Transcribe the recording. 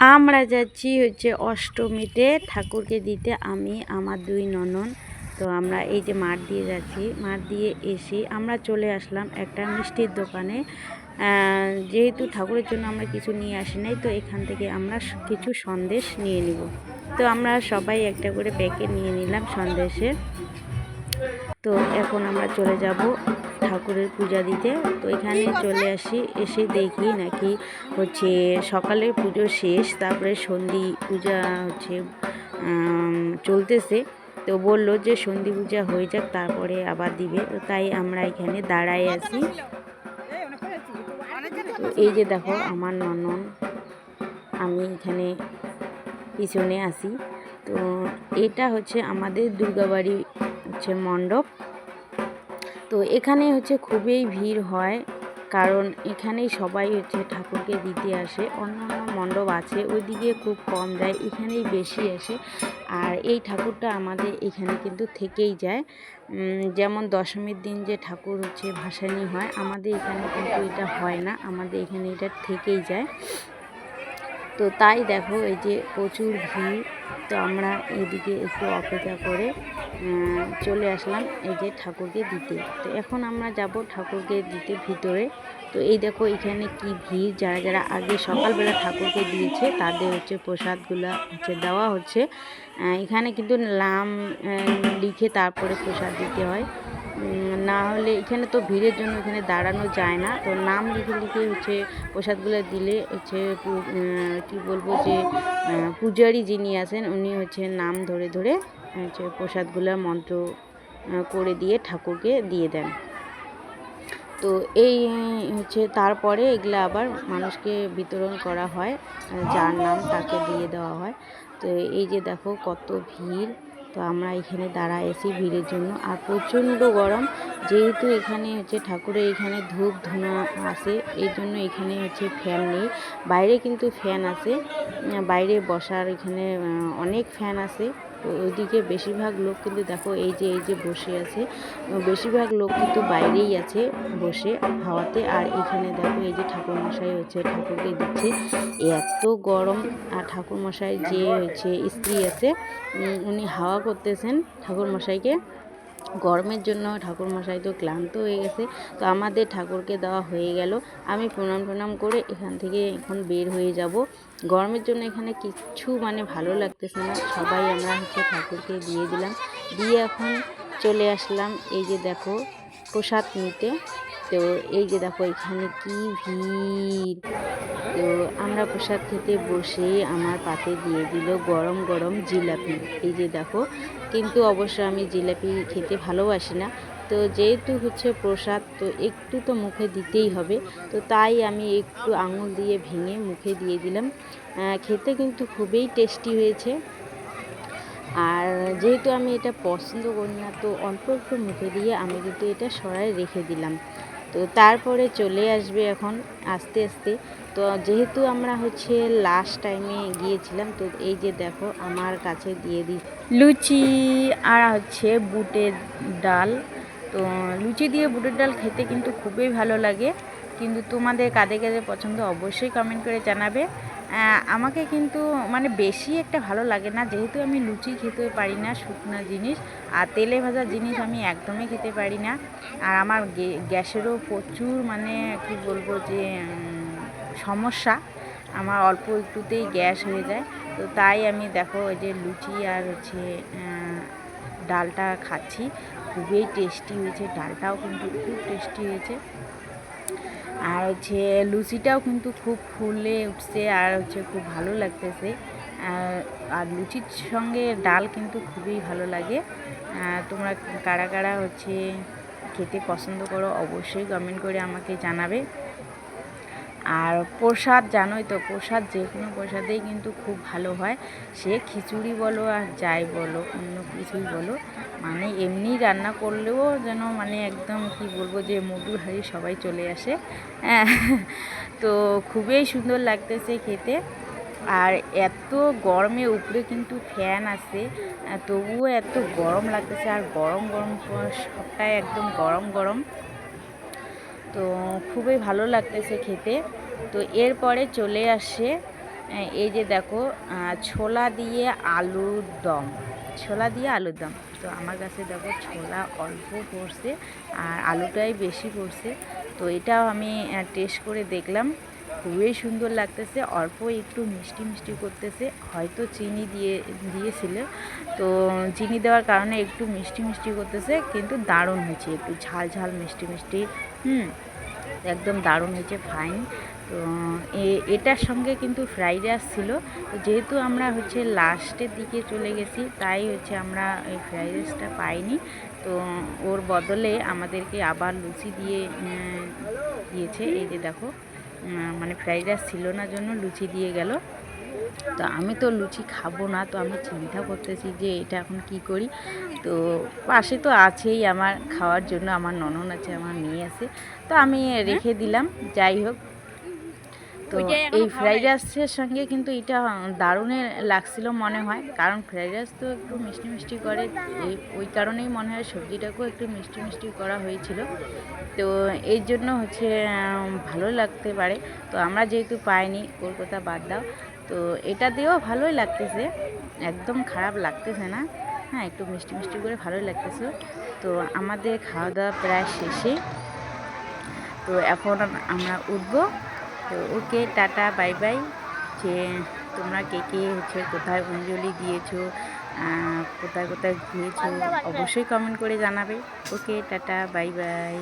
আমরা যাচ্ছি হচ্ছে অষ্টমীতে ঠাকুরকে দিতে, আমি, আমার দুই ননন। তো আমরা এই যে মাঠ দিয়ে যাচ্ছি, মাঠ দিয়ে এসে আমরা চলে আসলাম একটা মিষ্টির দোকানে। যেহেতু ঠাকুরের জন্য আমরা কিছু নিয়ে আসি নাই, তো এখান থেকে আমরা কিছু সন্দেশ নিয়ে নিব। তো আমরা সবাই একটা করে প্যাকেট নিয়ে নিলাম সন্দেশের। তো এখন আমরা চলে যাব ঠাকুরের পূজা দিতে। তো এখানে চলে আসি এসে দেখি নাকি হচ্ছে সকালের পুজো শেষ তারপরে সন্ধি পূজা হচ্ছে চলতেছে। তো বলল যে সন্ধি পূজা হয়ে যাক তারপরে আবার দিবে। তো তাই আমরা এখানে দাঁড়ায় আছি। তো এই যে দেখো আমার ননন আমি এখানে পিছনে আসি তো এটা হচ্ছে আমাদের দুর্গাবাড়ি হচ্ছে মণ্ডপ। তো এখানে হচ্ছে খুবই ভিড় হয়, কারণ এখানেই সবাই হচ্ছে ঠাকুরকে দিতে আসে। অন্যান্য মণ্ডপ আছে, ওইদিকে খুব কম যায়, এখানেই বেশি আসে। আর এই ঠাকুরটা আমাদের এখানে কিন্তু থেকেই যায়। যেমন দশমীর দিন যে ঠাকুর হচ্ছে ভাসানি হয়, আমাদের এখানে কিন্তু এটা হয় না, আমাদের এখানে এটা থেকেই যায়। তো তাই দেখো, এই যে প্রচুর ভিড়। তো আমরা এদিকে একটু অপেক্ষা করে চলে আসলাম এই যে ঠাকুরকে দিতে। তো এখন আমরা যাব ঠাকুরকে দিতে ভিতরে। তো এই দেখো, এখানে কি ভিড়। যারা যারা আগে সকালবেলা ঠাকুরকে দিয়েছে, তাদের হচ্ছে প্রসাদগুলো হচ্ছে দেওয়া হচ্ছে। এখানে কিন্তু নাম লিখে তারপরে প্রসাদ দিতে হয়। না হলে এখানে তো ভিড়ের জন্য এখানে দাঁড়ানো যায় না। তো নাম লিখে লিখে হচ্ছে প্রসাদগুলো দিলে হচ্ছে কি বলব যে পূজারি যিনি আছেন উনি হচ্ছে নাম ধরে ধরে হচ্ছে প্রসাদগুলো মন্ত্র করে দিয়ে ঠাকুরকে দিয়ে দেন। তো এই হচ্ছে তারপরে এগুলো আবার মানুষকে বিতরণ করা হয় যার নাম তাকে দিয়ে দেওয়া হয়। তো এই যে দেখো কত ভিড়, তো আমরা এখানে দাঁড়ায় এসি ভিড়ের জন্য, আর প্রচণ্ড গরম। যেহেতু এখানে হচ্ছে ঠাকুরের এখানে ধূপ, ধুনা আছে, এই জন্য এখানে হচ্ছে ফ্যান নেই। বাইরে কিন্তু ফ্যান আছে বাইরে বসার এখানে অনেক ফ্যান আছে। ওইদিকে বেশিরভাগ লোক কিন্তু দেখো, এই যে এই যে বসে আছে বেশিরভাগ লোক কিন্তু বাইরেই আছে বসে হাওয়াতে। আর এখানে দেখো, এই যে ঠাকুরমশাই হচ্ছে ঠাকুরকে দিচ্ছে। এত গরম, আর ঠাকুরমশাই যে হচ্ছে স্ত্রী আছে উনি হাওয়া করতেছেন ঠাকুরমশাইকে। গরমের জন্য ঠাকুরমশাই তো ক্লান্ত হয়ে গেছে, তো আমাদের ঠাকুরকে দেওয়া হয়ে গেল। আমি প্রণাম প্রণাম করে এখান থেকে এখন বের হয়ে যাব। গরমের জন্য এখানে কিছু মানে ভালো লাগতেছে না। সবাই আমরা হচ্ছে ঠাকুরকে দিয়ে দিলাম। দিয়ে এখন চলে আসলাম এই যে দেখো প্রসাদ নিতে। তো এই যে দেখো, এখানে কি ভিড়? তো আমরা প্রসাদ খেতে বসে আমার পাতে দিয়ে দিল গরম গরম জিলাপি। এই যে দেখো, কিন্তু অবশ্য আমি জিলাপি খেতে ভালোবাসি না। তো যেহেতু হচ্ছে প্রসাদ, তো একটু তো মুখে দিতেই হবে। তো তাই আমি একটু আঙুল দিয়ে ভেঙে মুখে দিয়ে দিলাম। খেতে কিন্তু খুবই টেস্টি হয়েছে। আর যেহেতু আমি এটা পছন্দ করি না, তো অল্প একটু মুখে দিয়ে আমি কিন্তু এটা সরাই রেখে দিলাম। তো তারপরে চলে আসবে এখন আস্তে আস্তে। তো যেহেতু আমরা হচ্ছে লাস্ট টাইমে গিয়েছিলাম, তো এই যে দেখো আমার কাছে দিয়ে দিই। লুচি আর হচ্ছে বুটের ডাল। তো লুচি দিয়ে বুটের ডাল খেতে কিন্তু খুবই ভালো লাগে। কিন্তু তোমাদের কাদের কাদের পছন্দ অবশ্যই কমেন্ট করে জানাবে। আমাকে কিন্তু মানে বেশি একটা ভালো লাগে না। যেহেতু আমি লুচি খেতে পারি না, শুকনো জিনিস আর তেলে ভাজা জিনিস আমি একদমই খেতে পারি না। আর আমার গ্যাসেরও প্রচুর মানে কি বলব যে সমস্যা। আমার অল্প একটুতেই গ্যাস হয়ে যায়। তো তাই আমি দেখো ওই যে লুচি আর হচ্ছে ডালটা খাচ্ছি। খুবই টেস্টি হয়েছে। ডালটাও কিন্তু খুব টেস্টি হয়েছে। আর হচ্ছে লুচিটাও কিন্তু খুব ফুলে উঠছে আর হচ্ছে খুব ভালো লাগতেছে। আর লুচির সঙ্গে ডাল কিন্তু খুবই ভালো লাগে। তোমরা কারা কারা হচ্ছে খেতে পছন্দ করো অবশ্যই কমেন্ট করে আমাকে জানাবে। আর প্রসাদ জানোই তো প্রসাদ যে কোনো প্রসাদেই কিন্তু খুব ভালো হয়। সে খিচুড়ি বলো আর যাই বলো অন্য কিছুই বলো মানে এমনি রান্না করলেও যেন মানে একদম কি বলব যে মধুর হাড়ি সবাই চলে আসে। হ্যাঁ, তো খুবই সুন্দর লাগতেছে খেতে। আর এত গরমে উপরে কিন্তু ফ্যান আছে তবুও এত গরম লাগতেছে আর গরম গরম সবটাই একদম গরম গরম। তো খুবই ভালো লাগতেছে খেতে। তো এরপরে চলে আসে এই যে দেখো ছোলা দিয়ে আলুর দম। ছোলা দিয়ে আলুর দম। তো আমার কাছে দেখো, ছোলা অল্প পড়ছে আর আলুটাই বেশি পড়ছে। তো এটাও আমি টেস্ট করে দেখলাম। খুবই সুন্দর লাগতেছে। অল্প একটু মিষ্টি মিষ্টি করতেছে। হয়তো চিনি দিয়ে, দিয়েছিল। তো চিনি দেওয়ার কারণে একটু মিষ্টি মিষ্টি করতেছে, কিন্তু দারুণ হয়েছে। একটু ঝাল ঝাল মিষ্টি মিষ্টি, হুম। একদম দারুণ হয়েছে ফাইন তো এটার সঙ্গে কিন্তু ফ্রাইড রাইস ছিল। তো যেহেতু আমরা হচ্ছে লাস্টের দিকে চলে গেছি, তাই হচ্ছে আমরা এই ফ্রাইড রাইসটা পাইনি। তো, ওর বদলে আমাদেরকে আবার লুচি দিয়ে দিয়েছে। এই যে দেখো মানে ফ্রাইড রাইস ছিল না জন্য লুচি দিয়ে গেল। তো আমি তো লুচি খাব না তো আমি চিন্তা করতেছি যে এটা এখন কি করি। তো পাশে তো আছেই আমার খাওয়ার জন্য আমার ননন আছে আমার মেয়ে আছে। তো আমি রেখে দিলাম যাই হোক। তো এই ফ্রাইড রাইসের সঙ্গে কিন্তু এটা দারুণে লাগছিল মনে হয় কারণ ফ্রাইড রাইস তো একটু মিষ্টি মিষ্টি করে এই ওই কারণেই মনে হয় সবজিটাকেও একটু মিষ্টি মিষ্টি করা হয়েছিল। তো এই জন্য হচ্ছে ভালো লাগতে পারে। তো আমরা যেহেতু পাইনি কলকাতা বাদ দাও। তো এটা দিয়েও ভালোই লাগতেছে। একদম খারাপ লাগতেছে না। হ্যাঁ একটু মিষ্টি মিষ্টি করে ভালোই লাগতেছে। তো আমাদের খাওয়া দাওয়া প্রায় শেষে। তো এখন আমরা উঠবো। তো ওকে টাটা, বাই বাই। যে তোমরা কে কে হচ্ছে কোথায় অঞ্জলি দিয়েছ কোথায় কোথায় ঘুরেছো, অবশ্যই কমেন্ট করে জানাবে। Okay, ta-ta, bye bye.